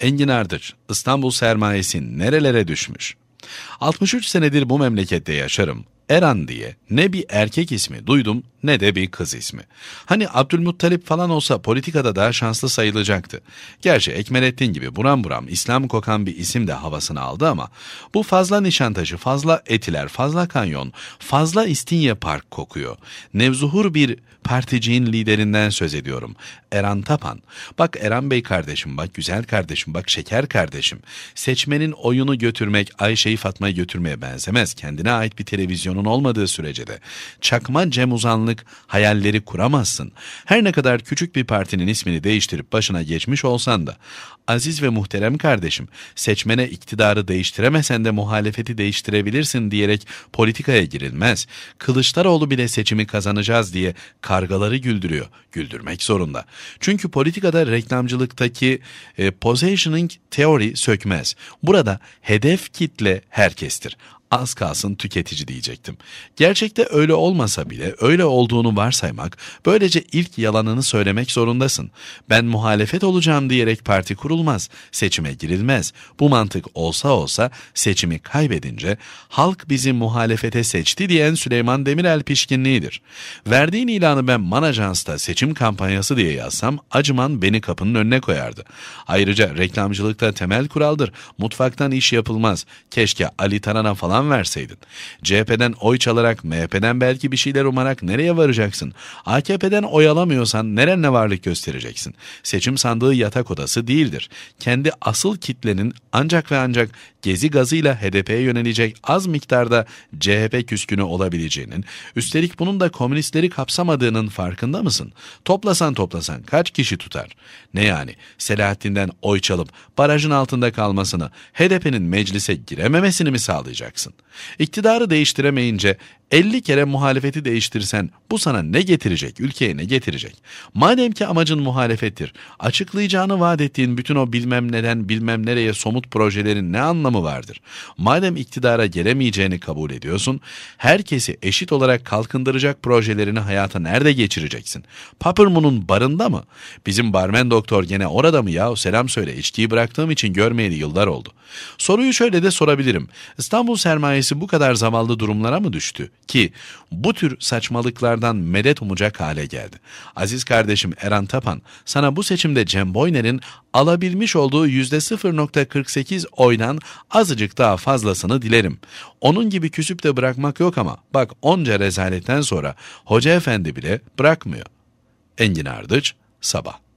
Engin Ardıç, İstanbul sermayesi nerelere düşmüş? 63 senedir bu memlekette yaşarım. Eran diye ne bir erkek ismi duydum ne de bir kız ismi. Hani Abdülmuttalip falan olsa politikada daha şanslı sayılacaktı. Gerçi Ekmelettin gibi buram buram İslam kokan bir isim de havasını aldı ama bu fazla Nişantaşı, fazla Etiler, fazla Kanyon, fazla İstinye Park kokuyor. Nevzuhur bir particiğin liderinden söz ediyorum. Eran Tapan. Bak Eran Bey kardeşim, bak güzel kardeşim, bak şeker kardeşim. Seçmenin oyunu götürmek Ayşe'yi Fatma'yı götürmeye benzemez. Kendine ait bir televizyonun olmadığı sürece de. Çakma Cem Uzanlık hayalleri kuramazsın. Her ne kadar küçük bir partinin ismini değiştirip başına geçmiş olsan da. Aziz ve muhterem kardeşim, seçmene iktidarı değiştiremesen de muhalefeti değiştirebilirsin diyerek politikaya girilmez. Kılıçdaroğlu bile seçimi kazanacağız diye kargaları güldürüyor. Güldürmek zorunda. Çünkü politikada reklamcılıktaki e, positioning teori sökmez. Burada hedef kitle herkestir az kalsın tüketici diyecektim. Gerçekte öyle olmasa bile öyle olduğunu varsaymak, böylece ilk yalanını söylemek zorundasın. Ben muhalefet olacağım diyerek parti kurulmaz, seçime girilmez. Bu mantık olsa olsa seçimi kaybedince halk bizi muhalefete seçti diyen Süleyman Demirel pişkinliğidir. Verdiğin ilanı ben Manajans'ta seçim kampanyası diye yazsam acıman beni kapının önüne koyardı. Ayrıca reklamcılıkta temel kuraldır. Mutfaktan iş yapılmaz. Keşke Ali Taran'a falan falan verseydin. CHP'den oy çalarak, MHP'den belki bir şeyler umarak nereye varacaksın? AKP'den oy alamıyorsan nerenle varlık göstereceksin? Seçim sandığı yatak odası değildir. Kendi asıl kitlenin ancak ve ancak gezi gazıyla HDP'ye yönelecek az miktarda CHP küskünü olabileceğinin, üstelik bunun da komünistleri kapsamadığının farkında mısın? Toplasan toplasan kaç kişi tutar? Ne yani Selahattin'den oy çalıp barajın altında kalmasını, HDP'nin meclise girememesini mi sağlayacaksın? Olacaksın. İktidarı değiştiremeyince 50 kere muhalefeti değiştirsen bu sana ne getirecek, ülkeye ne getirecek? Madem ki amacın muhalefettir, açıklayacağını vaat ettiğin bütün o bilmem neden bilmem nereye somut projelerin ne anlamı vardır? Madem iktidara gelemeyeceğini kabul ediyorsun, herkesi eşit olarak kalkındıracak projelerini hayata nerede geçireceksin? Papırmun'un barında mı? Bizim barmen doktor gene orada mı ya? Selam söyle, içkiyi bıraktığım için görmeyeli yıllar oldu. Soruyu şöyle de sorabilirim. İstanbul sermayesi bu kadar zavallı durumlara mı düştü? Ki bu tür saçmalıklardan medet umacak hale geldi. Aziz kardeşim Eren Tapan sana bu seçimde Cem Boyner'in alabilmiş olduğu %0.48 oydan azıcık daha fazlasını dilerim. Onun gibi küsüp de bırakmak yok ama bak onca rezaletten sonra hoca efendi bile bırakmıyor. Engin Ardıç, Sabah